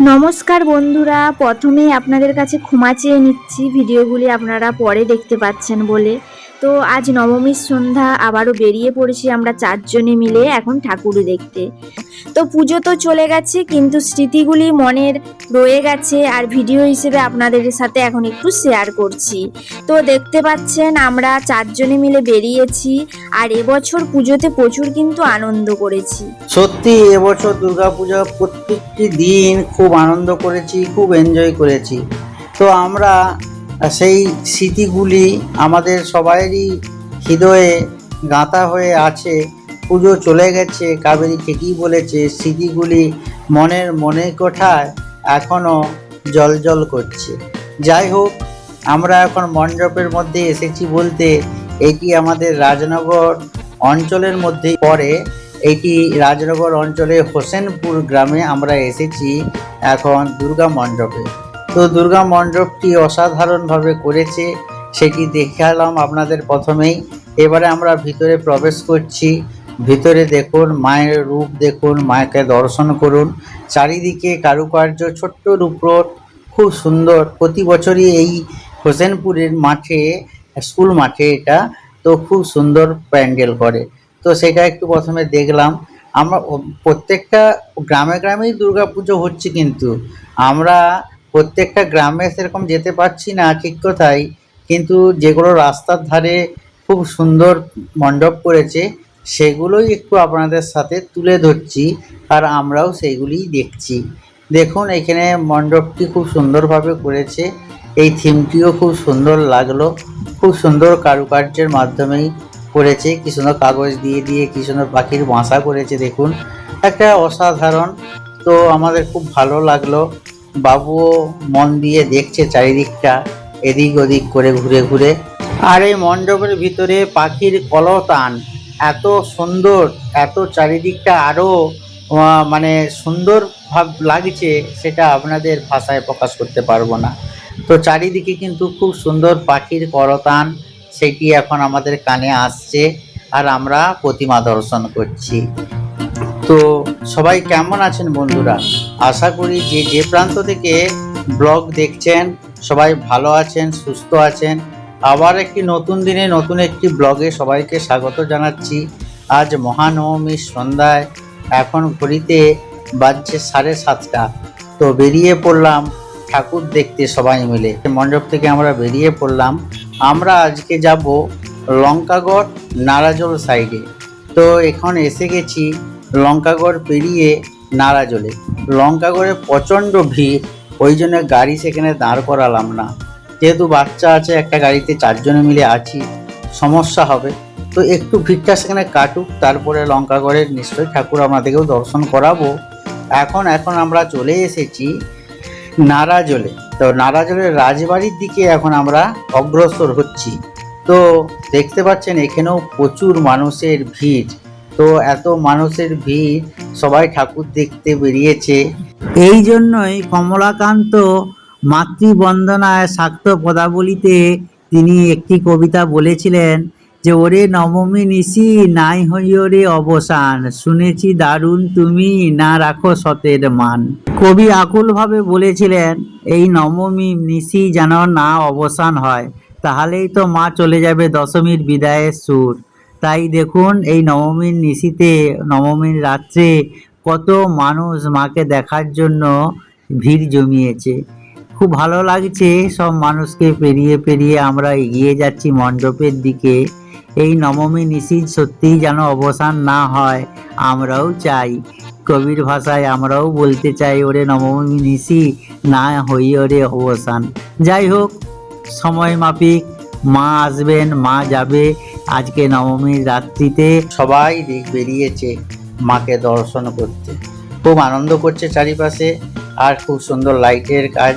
নমস্কার বন্ধুরা প্রথমেই আপনাদের কাছে ক্ষমা চেয়ে নিচ্ছি। ভিডিওগুলি আপনারা পরে দেখতে পাচ্ছেন বলে। তো আজ নবমীর সন্ধ্যা, আবারও বেরিয়ে পড়েছি আমরা চারজনে মিলে এখন ঠাকুর দেখতে। তো পুজো তো চলে গেছে, কিন্তু স্মৃতিগুলি মনের রয়ে গেছে, আর ভিডিও হিসেবে আপনাদের সাথে এখন একটু শেয়ার করছি। তো দেখতে পাচ্ছেন আমরা চারজনে মিলে বেরিয়েছি, আর এবছর পুজোতে প্রচুর কিন্তু আনন্দ করেছি। সত্যি, এবছর দুর্গাপূজা প্রত্যেকটি দিন খুব আনন্দ করেছি, খুব এনজয় করেছি। তো আমরা সেই স্মৃতিগুলি আমাদের সবাইয়েরই হৃদয়ে গাঁথা হয়ে আছে। পুজো চলে গেছে, কাবেরী ঠিকই বলেছে, স্মৃতিগুলি মনের মনে কোঠায় এখনও জল জল করছে। যাই হোক, আমরা এখন মণ্ডপের মধ্যে এসেছি বলতে এটি আমাদের রাজনগর অঞ্চলের মধ্যে পড়ে। এটি রাজনগর অঞ্চলে হোসেনপুর গ্রামে আমরা এসেছি এখন দুর্গা মণ্ডপে। তো দুর্গা মণ্ডপটি অসাধারণভাবে করেছে, সেটি দেখালাম আপনাদের প্রথমেই। এবারে আমরা ভিতরে প্রবেশ করছি। ভিতরে দেখুন, মায়ের রূপ দেখুন, মাকে দর্শন করুন। চারিদিকে কারুকার্য, ছোট্ট উপর খুব সুন্দর। প্রতি বছরই এই হোসেনপুরের মাঠে, স্কুল মাঠে এটা, তো খুব সুন্দর প্যান্ডেল করে। তো সেটা একটু প্রথমে দেখলাম। আমরা প্রত্যেকটা গ্রামে গ্রামেই দুর্গা পুজো হচ্ছে কিন্তু। আমরা প্রত্যেকটা গ্রামে সেরকম যেতে পারছি না ঠিক কথাই, কিন্তু যেগুলো রাস্তার ধারে খুব সুন্দর মণ্ডপ করেছে, সেগুলোই একটু আপনাদের সাথে তুলে ধরছি আর আমরাও সেইগুলিই দেখছি। দেখুন, এখানে মণ্ডপটি খুব সুন্দরভাবে করেছে, এই থিমটিও খুব সুন্দর লাগল, খুব সুন্দর কারুকার্যের মাধ্যমেই করেছে কি সুন্দর কাগজ দিয়ে দিয়ে কি সুন্দর পাখির বাসা করেছে, দেখুন। একটা অসাধারণ, তো আমাদের খুব ভালো লাগল। বাবুও মন দিয়ে দেখছে চারিদিকটা, এদিক ওদিক করে ঘুরে ঘুরে। আর এই মণ্ডপের ভিতরে পাখির কলতান, এত সুন্দর, এত চারিদিকটা আরও মানে সুন্দর ভাব লাগছে, সেটা আপনাদের ভাষায় প্রকাশ করতে পারব না। তো চারিদিকে কিন্তু খুব সুন্দর পাখির করতান সেটি এখন আমাদের কানে আসছে, আর আমরা প্রতিমা দর্শন করছি। তো সবাই কেমন আছেন বন্ধুরা? আশা করি যে যে প্রান্ত থেকে ব্লগ দেখছেন, সবাই ভালো আছেন, সুস্থ আছেন। আবার একটি নতুন দিনে নতুন একটি ব্লগে সবাইকে স্বাগত জানাচ্ছি। আজ মহানবমীর সন্ধ্যায়, এখন ঘড়িতে বাজছে সাড়ে সাতটা। তো বেরিয়ে পড়লাম ঠাকুর দেখতে সবাই মিলে। মণ্ডপ থেকে আমরা বেরিয়ে পড়লাম। আমরা আজকে যাব লঙ্কাগড় নারাজল সাইডে তো এখন এসে গেছি লঙ্কাগড় পেরিয়ে নারাজলে লঙ্কাগড়ে প্রচণ্ড ভিড়, ওই জন্য গাড়ি সেখানে দাঁড় করালাম না। যেহেতু বাচ্চা আছে, একটা গাড়িতে চারজনে মিলে আছি, সমস্যা হবে। তো একটু ভিড়টা সেখানে কাটুক, তারপরে লঙ্কাগড়ের নিশ্চয়ই ঠাকুর আমাদেরকেও দর্শন করাবো। এখন এখন আমরা চলে এসেছি নারাজলে তো নারাজলের রাজবাড়ির দিকে এখন আমরা অগ্রসর হচ্ছি। তো দেখতে পাচ্ছেন, এখানেও প্রচুর মানুষের ভিড়। তো এত মানুষের ভিড়, সবাই ঠাকুর দেখতে বেরিয়েছে। এই জন্যই কমলাকান্ত মাতৃবন্দনায় শাক্ত পদাবলিতে তিনি একটি কবিতা বলেছিলেন যে, ওরে নবমী নিশি, নাই হইও রে অবসান। শুনেছি দারুণ তুমি, না রাখো সতের মান। কবি আকুলভাবে বলেছিলেন, এই নবমী নিশি যেন না অবসান হয়, তাহলেই তো মা চলে যাবে দশমীর বিদায়ের সুর। তাই দেখুন, এই নবমীর নিশিতে নবমীর রাত্রে কত মানুষ মাকে দেখার জন্য ভিড় জমিয়েছে। খুব ভালো লাগছে সব মানুষকে পেরিয়ে পেরিয়ে আমরা এগিয়ে যাচ্ছি মণ্ডপের দিকে। এই নবমী নিশির সত্যিই যেন অবসান না হয়, আমরাও চাই। কবির ভাষায় আমরাও বলতে চাই, ওরে নবমী নিশি না হই ওরে অবসান। যাই হোক, সময় মাফিক। মা আসবেন, মা যাবে। আজকে নবমীর রাত্রিতে সবাই দিক বেরিয়েছে মাকে দর্শন করতে। খুব আনন্দ করছে চারিপাশে। আর খুব সুন্দর লাইটের কাজ।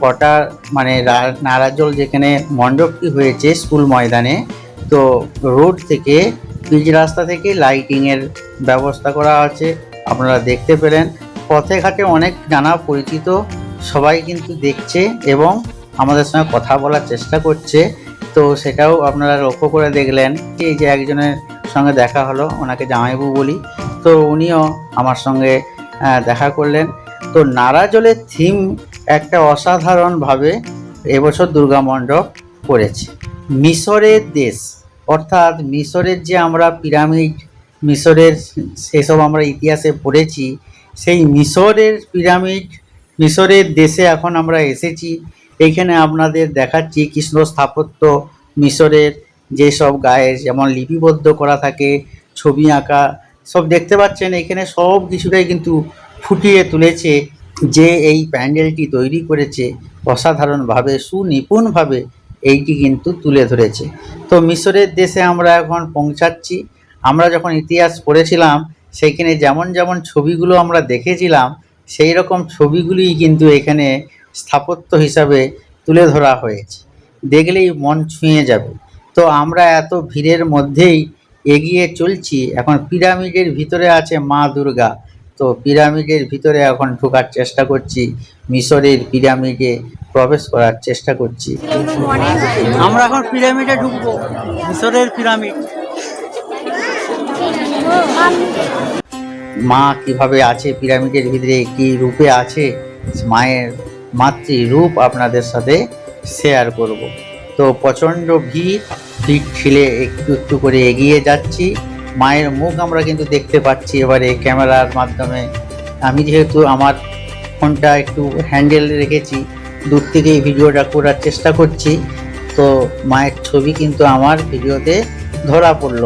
কটা মানে নারাজল যেখানে মণ্ডপটি হয়েছে স্কুল ময়দানে, তো রোড থেকে পিচ রাস্তা থেকে লাইটিংয়ের ব্যবস্থা করা আছে। আপনারা দেখতে পেলেন। পথে ঘাটে অনেক জানা পরিচিত সবাই কিন্তু দেখছে এবং আমাদের সঙ্গে কথা বলার চেষ্টা করছে। তো সেটাও আপনারা লক্ষ্য করে দেখলেন এই যে একজনের সঙ্গে দেখা হলো, ওনাকে জামাইবু বলি। তো উনিও আমার সঙ্গে দেখা করলেন। তো নারা জলের থিম একটা অসাধারণভাবে এবছর দুর্গা মণ্ডপ করেছে। মিশরের দেশ, অর্থাৎ মিশরের যে আমরা পিরামিড, মিশরের সেসব আমরা ইতিহাসে পড়েছি, সেই মিশরের পিরামিড, মিশরের দেশে এখন আমরা এসেছি। এইখানে আপনাদের দেখাচ্ছি কৃষ্ণ স্থাপত্য মিশরের যেসব গায়ে যেমন লিপিবদ্ধ করা থাকে, ছবি আঁকা, সব দেখতে পাচ্ছেন, এখানে সব কিছুটাই কিন্তু ফুটিয়ে তুলেছে যে এই প্যান্ডেলটি তৈরি করেছে। অসাধারণভাবে, সুনিপুণভাবে এইটি কিন্তু তুলে ধরেছে। তো মিশরের দেশে আমরা এখন পৌঁছাচ্ছি। আমরা যখন ইতিহাস পড়েছিলাম সেইখানে যেমন যেমন ছবিগুলো আমরা দেখেছিলাম, সেই রকম ছবিগুলিই কিন্তু এখানে স্থাপত্য হিসাবে তুলে ধরা হয়েছে। দেখলেই মন ছুঁয়ে যাবে। তো আমরা এত ভিড়ের মধ্যেই এগিয়ে চলছি। এখন পিরামিডের ভিতরে আছে মা দুর্গা। তো পিরামিডের ভিতরে এখন ঢোকার চেষ্টা করছি। মিশরের পিরামিডে প্রবেশ করার চেষ্টা করছি। আমরা এখন পিরামিডে ঢুকবো। মিশরের পিরামিড। মা কীভাবে আছে? পিরামিডের ভিতরে কি রূপে আছে? মায়ের মাতৃ রূপ আপনাদের সাথে শেয়ার করব। তো প্রচণ্ড ভিড় ঠেলে একটু একটু করে এগিয়ে যাচ্ছি। মায়ের মুখ আমরা কিন্তু দেখতে পাচ্ছি এবারে ক্যামেরার মাধ্যমে। আমি যেহেতু আমার ফোনটা একটু হ্যান্ডেল রেখেছি, দূর থেকে এই ভিডিওটা করার চেষ্টা করছি। তো মায়ের ছবি কিন্তু আমার ভিডিওতে ধরা পড়ল।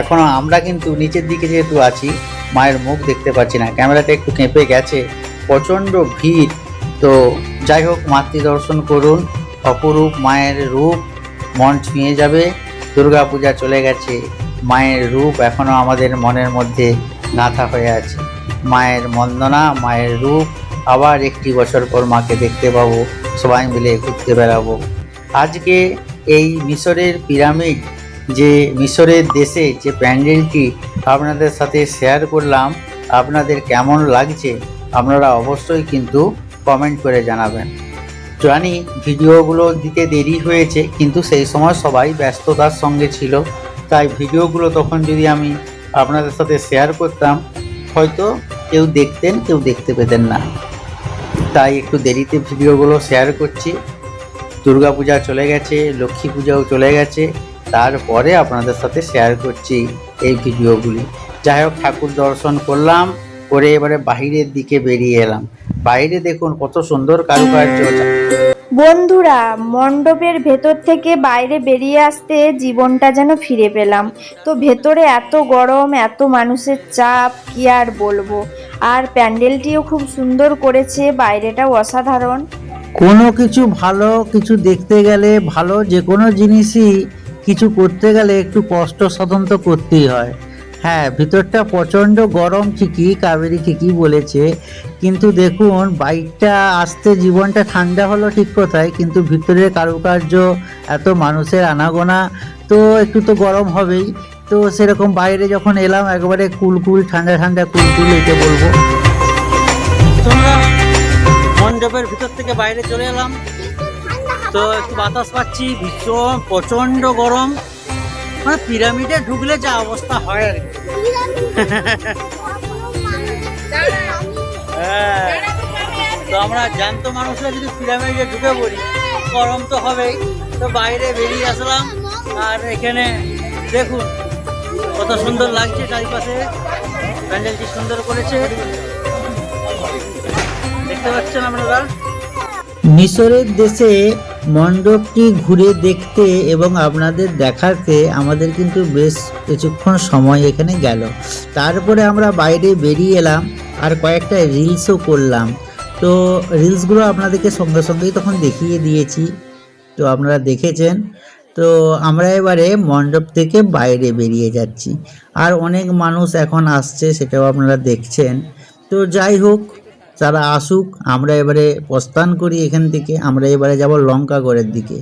এখন আমরা কিন্তু নিচের দিকে যেহেতু আছি, মায়ের মুখ দেখতে পাচ্ছি না। ক্যামেরাটা একটু কেঁপে গেছে। প্রচণ্ড ভিড় তো যাই হোক মাতৃ দর্শন করুন। অপরূপ মায়ের রূপ মন ছুঁয়ে যাবে। দুর্গা পূজা চলে গেছে। মায়ের রূপ এখনও আমাদের মনের মধ্যে গাঁথা হয়ে আছে। মায়ের বন্দনা, মায়ের রূপ আবার একটি বছর পর মাকে দেখতে পাবো। সবাই মিলে ঘুরতে বেড়াবো। আজকে এই মিশরের পিরামিড, যে মিশরের দেশে যে প্যান্ডেলটি আপনাদের সাথে শেয়ার করলাম, আপনাদের কেমন লাগছে আপনারা অবশ্যই কিন্তু কমেন্ট করে জানাবেন। জানি ভিডিওগুলো দিতে দেরি হয়েছে, কিন্তু সেই সময় সবাই ব্যস্ততার সঙ্গে ছিল। তাই ভিডিওগুলো তখন যদি আমি আপনাদের সাথে শেয়ার করতাম, হয়তো কেউ দেখতেন, কেউ দেখতে পেতেন না। তাই একটু দেরিতে ভিডিওগুলো শেয়ার করছি। দুর্গাপূজা চলে গেছে, লক্ষ্মী পূজাও চলে গেছে, তারপরে আপনাদের সাথে শেয়ার করছি এই ভিডিওগুলি। যাই হোক, ঠাকুর দর্শন করলাম, করে এবারে বাইরের দিকে বেরিয়ে এলাম। বাইরে দেখুন কত সুন্দর কারুকার্য। বন্ধুরা মণ্ডপের ভেতর থেকে বাইরে বেরিয়ে আসতে জীবনটা যেন ফিরে পেলাম। তো ভেতরে এত গরম এত মানুষের চাপ কি আর বলব? আর প্যান্ডেলটিও খুব সুন্দর করেছে বাইরেটাও অসাধারণ। কোনো কিছু ভালো কিছু দেখতে গেলে ভালো যে কোনো জিনিসই কিছু করতে গেলে একটু কষ্ট সাধন তো করতেই হয়। হ্যাঁ ভিতরটা প্রচণ্ড গরম ঠিকই, কাবেরি ঠিকই বলেছে। কিন্তু দেখুন, বাইকটা আসতে জীবনটা ঠান্ডা হলো ঠিক কথায়, কিন্তু ভিতরের কারুকার্য, এত মানুষের আনাগোনা, তো একটু তো গরম হবেই। তো সেরকম বাইরে যখন এলাম, একবারে কুলকুল ঠান্ডা ঠান্ডা কুলকুল একে বলব। তোমরা মণ্ডপের ভিতর থেকে বাইরে চলে এলাম। তো একটু বাতাস পাচ্ছি, ভীষণ প্রচণ্ড গরম। মানে পিরামিডে ঢুকলে যা অবস্থা হয় আর কি। হ্যাঁ। তো আমরা জ্যান্ত মানুষরা যদি পিরামিডে ঢুকে পড়ি, গরম তো হবেই। তো বাইরে বেরিয়ে আসলাম। আর এখানে দেখুন, কত সুন্দর লাগছে চারিপাশে। প্যান্ডেলটি সুন্দর করেছে। দেখতে পাচ্ছেন আপনারা? মিশরের দেশে মণ্ডপটি ঘুরে দেখতে এবং আপনাদের দেখাতে আমাদের কিন্তু বেশ কিছুক্ষণ সময় এখানে গেল। তারপরে আমরা বাইরে বেরিয়ে এলাম আর কয়েকটা রিলসও করলাম। তো রিলসগুলো আপনাদেরকে সঙ্গে সঙ্গেই তখন দেখিয়ে দিয়েছি। তো আপনারা দেখেছেন। তো আমরা এবারে মণ্ডপ থেকে বাইরে বেরিয়ে যাচ্ছি। আর অনেক মানুষ এখন আসছে সেটাও আপনারা দেখছেন। তো যাই হোক তারা আসুক, আমরা এবারে প্রস্থান করি এখান থেকে, আমরা এবারে যাব লঙ্কাগড়ের দিকে।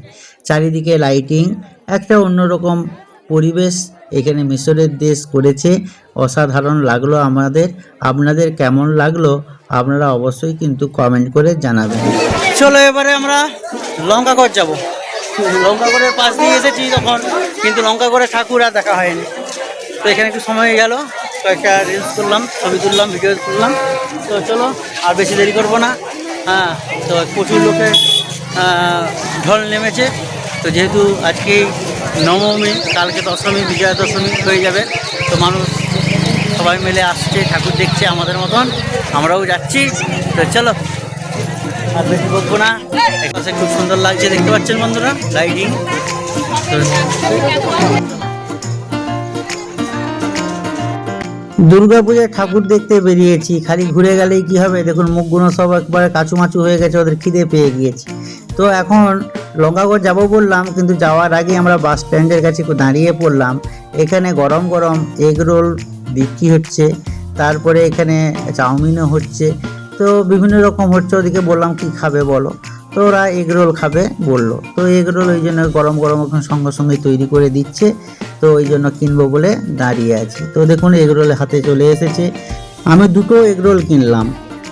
চারিদিকে লাইটিং একটা অন্যরকম পরিবেশ এখানে মিশরের দেশ করেছে। অসাধারণ লাগল আমাদের। আপনাদের কেমন লাগল, আপনারা অবশ্যই কিন্তু কমেন্ট করে জানাবেন। চলো এবারে আমরা লঙ্কাগড় যাব। লঙ্কাগড়ের পাশ দিয়ে এসেছি তখন, কিন্তু লঙ্কাগড়ের ঠাকুর আর দেখা হয়নি। তো এখানে একটু সময় গেল। কয়েকটা রিলস করলাম ছবি তুললাম ভিডিও করলাম তো চলো আর বেশি দেরি করব না। হ্যাঁ তো প্রচুর আহ, ঢল নেমেছে। তো যেহেতু আজকে নবমী কালকে দশমী বিজয়া দশমী হয়ে যাবে তো মানুষ সবাই মিলে আসছে ঠাকুর দেখছে আমাদের মতন। আমরাও যাচ্ছি। তো চলো আর বেশি বকবো না। এখানে খুব সুন্দর লাগছে দেখতে পাচ্ছেন বন্ধুরা? লাইটিং দুর্গাপূজায় ঠাকুর দেখতে বেরিয়েছি, খালি ঘুরে গেলেই কি হবে? দেখুন, মুখগুলো সব একবারে কাচুমাচু হয়ে গেছে, ওদের খিদে পেয়ে গিয়েছে। তো এখন লঙ্কাগড় যাব বললাম, কিন্তু যাওয়ার আগে আমরা বাস স্ট্যান্ডের কাছে দাঁড়িয়ে পড়লাম। এখানে গরম গরম এগ রোল বিক্রি হচ্ছে, তারপরে এখানে চাউমিনও হচ্ছে। তো বিভিন্ন রকম হচ্ছে, ওদিকে বললাম, কি খাবে বলো? তো ওরা এগ রোল খাবে বলল। তো এগ রোল ওই জন্য গরম গরম এখন সঙ্গে সঙ্গে তৈরি করে দিচ্ছে। তো ওই জন্য কিনবো বলে দাঁড়িয়ে আছি। তো দেখুন এগরোল হাতে চলে এসেছে। আমি দুটো এগরোল কিনলাম।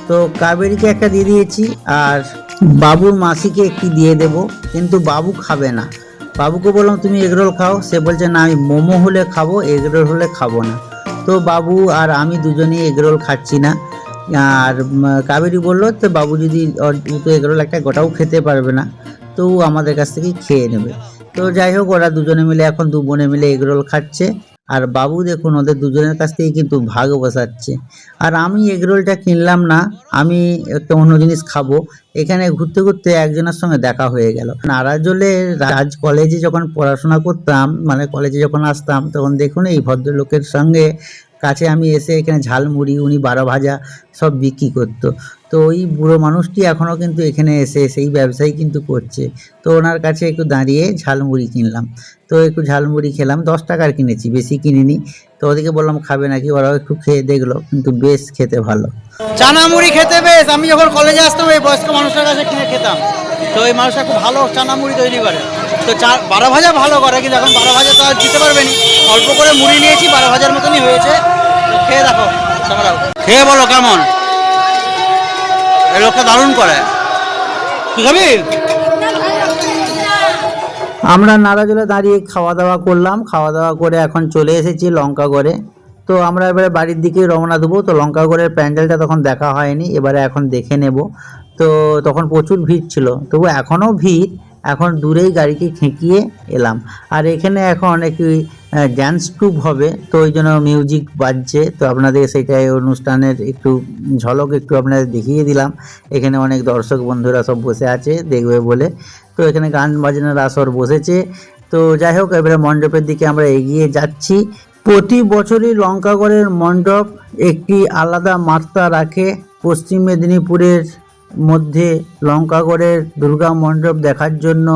তো কাবেরিকে একটা দিয়ে দিয়েছি আর বাবুর মাসিকে একটি দিয়ে দেব। কিন্তু বাবু খাবে না। বাবুকে বললাম, তুমি এগরোল খাও। সে বলছে, না, আমি মোমো হলে খাব এগরোল হলে খাব না। তো বাবু আর আমি দুজনেই এগরোল খাচ্ছি না। আর কাবেরি বলল, তো বাবু যদি দুটো এগরোল একটা গোটাও খেতে পারবে না, তো আমাদের কাছ থেকেই খেয়ে নেবে। তো যাই হোক, ওরা দুজনে মিলে এখন দু বোনে মিলে এগরোল খাচ্ছে। আর বাবু দেখুন, ওদের দুজনের কাছ থেকে কিন্তু ভাগ বসাচ্ছে। আর আমি এগরোলটা কিনলাম না, আমি একটা অন্য জিনিস খাব। এখানে ঘুরতে ঘুরতে একজনের সঙ্গে দেখা হয়ে গেল। নারাজলে রাজ কলেজে যখন পড়াশোনা করতাম মানে কলেজে যখন আসতাম, তখন দেখুন এই ভদ্রলোকের সঙ্গে কাছে আমি এসে এখানে ঝালমুড়ি, উনি বারো ভাজা সব বিক্রি করতো। তো ওই বুড়ো মানুষটি এখনও কিন্তু এখানে এসে সেই ব্যবসায়ী কিন্তু করছে। তো ওনার কাছে একটু দাঁড়িয়ে ঝালমুড়ি কিনলাম। তো একটু ঝালমুড়ি খেলাম দশ টাকার কিনেছি বেশি কিনিনি। তো ওদিকে বললাম খাবে নাকি? ওরাও একটু খেয়ে দেখল কিন্তু বেশ খেতে ভালো। চানা মুড়ি খেতে বেশ আমি যখন কলেজে আসতাম এই বয়স্ক মানুষের কাছে কিনে খেতাম। তো এই মানুষটা খুব ভালো চানা মুড়ি তৈরি করে। তো চা বারো ভাজা ভালো করে কিন্তু এখন বারো ভাজা তো আর দিতে পারবে না। অল্প করে মুড়ি নিয়েছি বারো ভাজার মতনই হয়েছে। তো খেয়ে দেখো খেয়ে বলো কেমন? এই লোকটা দারুণ করে। আমরা নারাজলে দাঁড়িয়ে খাওয়া দাওয়া করলাম। খাওয়া দাওয়া করে এখন চলে এসেছি লঙ্কাগড়ে। তো আমরা এবারে বাড়ির দিকে রওনা দেবো। তো লঙ্কাগড়ের প্যান্ডেলটা তখন দেখা হয়নি। এবারে এখন দেখে নেব। তো তখন প্রচুর ভিড় ছিল। তবু এখনও ভিড়। এখন দূরেই গাড়িকে ঠেকিয়ে এলাম। আর এখানে এখন একটি ড্যান্স ট্রুপ হবে, তো ওই জন্য মিউজিক বাজছে। তো আপনাদের সেটাই অনুষ্ঠানের একটু ঝলক একটু আপনাদের দেখিয়ে দিলাম। এখানে অনেক দর্শক বন্ধুরা সব বসে আছে, দেখবে বলে। তো এখানে গান বাজনার আসর বসেছে। তো যাই হোক, এবারে মণ্ডপের দিকে আমরা এগিয়ে যাচ্ছি। প্রতি বছরই লঙ্কাগড়ের মণ্ডপ একটি আলাদা মাত্রা রাখে। পশ্চিম মেদিনীপুরের মধ্যে লঙ্কাগড়ের দুর্গা মণ্ডপ দেখার জন্য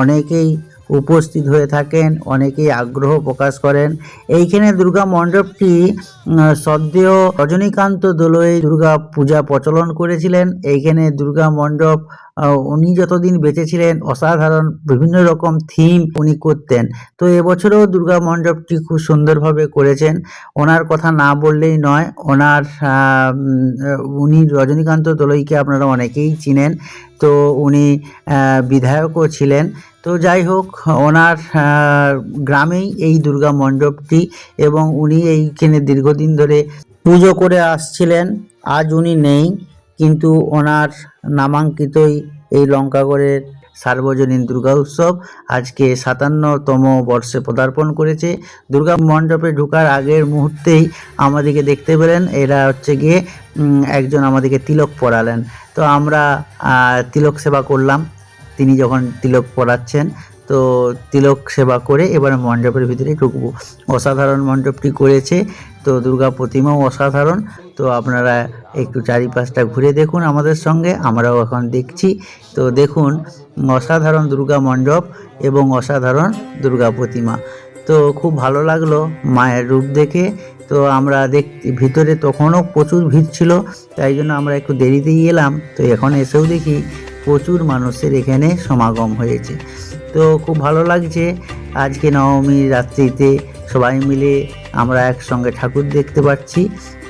অনেকেই উপস্থিত হয়ে থাকেন অনেকেই আগ্রহ প্রকাশ করেন। এইখানে দুর্গা মণ্ডপটি উম, সদ্যেয় রজনীকান্ত দোলই দুর্গা পূজা প্রচলন করেছিলেন। এইখানে দুর্গা মণ্ডপ উনি যতদিন বেঁচে ছিলেন অসাধারণ বিভিন্ন রকম থিম উনি করতেন। তো এবছরও দুর্গা মণ্ডপটি খুব সুন্দরভাবে করেছেন। ওনার কথা না বললেই নয়, ওনার উনি রজনীকান্ত দোলইকে আপনারা অনেকেই চিনেন। তো উনি বিধায়কও ছিলেন। তো যাই হোক, ওনার গ্রামেই এই দুর্গা মণ্ডপটি এবং উনি এইখানে দীর্ঘদিন ধরে পুজো করে আসছিলেন। আজ উনি নেই। কিন্তু ওনার নামাঙ্কিতই এই লঙ্কাগড়ের সার্বজনীন দুর্গা উৎসব আজকে সাতান্নতম বর্ষে পদার্পণ করেছে। দুর্গা মণ্ডপে ঢুকার আগের মুহূর্তেই আমাদেরকে দেখতে পেলেন। এরা হচ্ছে গিয়ে একজন আমাদেরকে তিলক পড়ালেন তো আমরা তিলক সেবা করলাম। তিনি যখন তিলক পরাচ্ছেন, তো তিলক সেবা করে এবার মণ্ডপের ভিতরে ঢুকবো। অসাধারণ মণ্ডপটি করেছে। তো দুর্গা প্রতিমাও অসাধারণ। তো আপনারা একটু চারিপাশটা ঘুরে দেখুন আমাদের সঙ্গে, আমরাও এখন দেখছি। তো দেখুন, অসাধারণ দুর্গা মণ্ডপ এবং অসাধারণ দুর্গা প্রতিমা। তো খুব ভালো লাগল মায়ের রূপ দেখে। তো আমরা দেখ, ভিতরে তখনও প্রচুর ভিড় ছিল, তাই জন্য আমরা একটু দেরিতেই এলাম। তো এখন এসেও দেখি প্রচুর মানুষের এখানে সমাগম হয়েছে। তো খুব ভালো লাগছে। আজকে নবমী রাত্রিতে সবাই মিলে আমরা একসঙ্গে ঠাকুর দেখতে পাচ্ছি।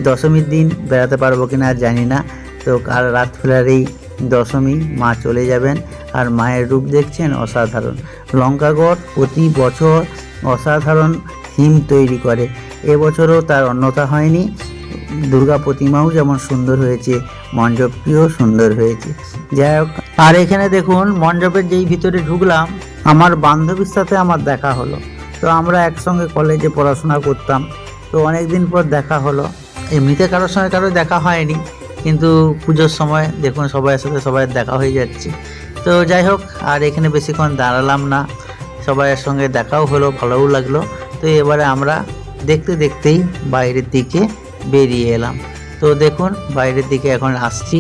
দশমীর দিন বেড়াতে পারব কিনা আর জানি না। তো কাল রাত ফেরারেই দশমী, মা চলে যাবেন আর মায়ের রূপ দেখছেন অসাধারণ। লঙ্কাগড় প্রতি বছর অসাধারণ থিম তৈরি করে। এবছরও তার অন্যতা হয়নি। দুর্গা প্রতিমাও যেমন সুন্দর হয়েছে, মণ্ডপটিও সুন্দর হয়েছে। যাই হোক, আর এখানে দেখুন, মণ্ডপের যেই ভিতরে ঢুকলাম আমার বান্ধবীর সাথে আমার দেখা হলো। তো আমরা একসঙ্গে কলেজে পড়াশোনা করতাম। তো অনেক দিন পর দেখা হলো। এমনিতে কারোর সঙ্গে কারও দেখা হয়নি। কিন্তু পুজোর সময় দেখুন সবাইয়ের সাথে সবাই দেখা হয়ে যাচ্ছে। তো যাই হোক, আর এখানে বেশিক্ষণ দাঁড়ালাম না। সবাইয়ের সঙ্গে দেখাও হলো, ভালোও লাগল। তো এবারে আমরা দেখতে দেখতেই বাইরের দিকে বেরিয়ে এলাম। তো দেখুন, বাইরের দিকে এখন আসছি।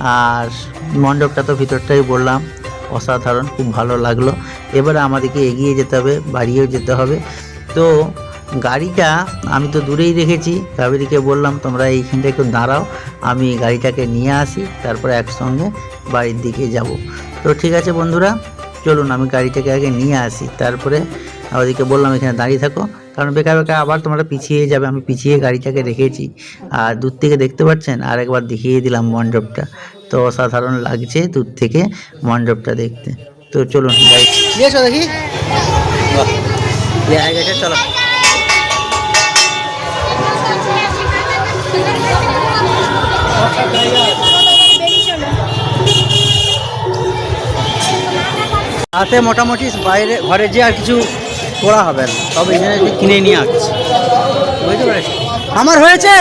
আর মণ্ডপটা তো ভিতরটাই বললাম। অসাধারণ, খুব ভালো লাগল। এবারে আমাদেরকে এগিয়ে যেতে হবে, বাড়িয়েও যেতে হবে। তো গাড়িটা আমি তো দূরেই রেখেছি কাবেরিকে বললাম, তোমরা এইখানটা একটু দাঁড়াও, আমি গাড়িটাকে নিয়ে আসি, তারপরে একসঙ্গে বাড়ির দিকে যাব। তো ঠিক আছে বন্ধুরা, চলুন আমি গাড়িটাকে আগে নিয়ে আসি, তারপরে ওদেরকে বললাম এখানে দাঁড়িয়ে থাকো। কারণ বেকার বেকার আবার তোমরা পিছিয়ে যাবে, আমি পিছিয়ে গাড়িটাকে রেখেছি। আর দূর থেকে দেখতে পাচ্ছেন আর একবার দেখিয়ে দিলাম মণ্ডপটা তো অসাধারণ লাগছে দূর থেকে মণ্ডপটা দেখতে। তো চলুন দেখি হয়ে গেছে চলো। হাতে মোটামুটি বাইরে ঘরে যে আর কিছু করা হবে না সব এখানে কিনে নিয়ে আসছি। বুঝতে পেরেছি? আমার হয়েছে?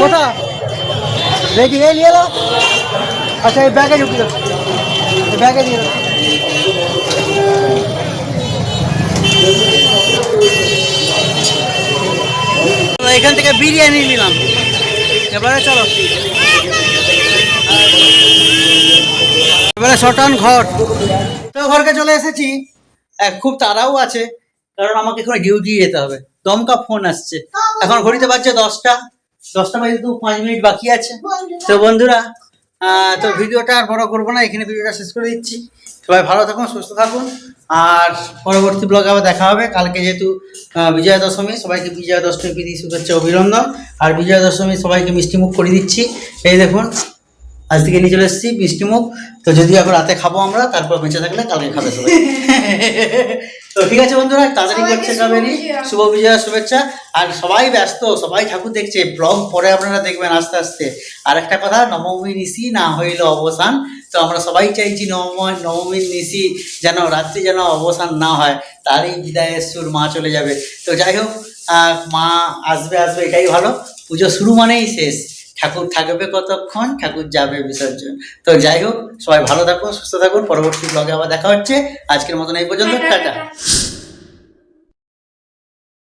কোথা দেখি এই নিয়ে এলো আচ্ছা এই ব্যাগে ঢুকিয়ে ব্যাগে দিয়ে এখান থেকে বিরিয়ানি নিলাম। এবারে চলো। এবারে শটান ঘর। তো ঘরকে চলে এসেছি। খুব তাড়াও আছে কারণ আমাকে এখন ডিউটি যেতে হবে। দমকা ফোন আসছে। এখন ঘড়িতে বাজছে দশটা। দশটা বাজে তো পাঁচ মিনিট বাকি আছে। তো বন্ধুরা তো ভিডিওটা আর বড় করব না, এখানে ভিডিওটা শেষ করে দিচ্ছি। সবাই ভালো থাকুন, সুস্থ থাকুন। আর পরবর্তী ব্লগে আবার দেখা হবে। কালকে যেহেতু বিজয়া দশমী সবাইকে বিজয়া দশমী প্রীতি, শুভেচ্ছা, অভিনন্দন। আর বিজয়া দশমী সবাইকে মিষ্টিমুখ করে দিচ্ছি। এই দেখুন আজ থেকে নিয়ে চলে এসেছি মিষ্টি মুখ। তো যদি এখন রাতে খাব আমরা তারপর বেঁচে থাকলে কালকে খাবে সবাই। তো ঠিক আছে বন্ধুরা তাড়াতাড়ি করছে কাবেরি শুভ বিজয়া শুভেচ্ছা। আর সবাই ব্যস্ত সবাই ঠাকুর দেখছে। ব্লগ পরে আপনারা দেখবেন আস্তে আস্তে। আর একটা কথা নবমী নিশি না হইল অবসান। তো আমরা সবাই চাইছি নবম নবমীর নিশি যেন রাত্রি যেন অবসান না হয়। তারই বিদায়ের সুর মা চলে যাবে। তো যাই হোক মা আসবে আসবে এটাই ভালো। পুজো শুরু মানেই শেষ। ঠাকুর থাকবে কতক্ষণ? ঠাকুর যাবে বিসর্জন। তো যাই হোক সবাই ভালো থাকো সুস্থ থাকুন। পরবর্তী ব্লগে আবার দেখা হচ্ছে। আজকের মতন এই পর্যন্ত টাটা।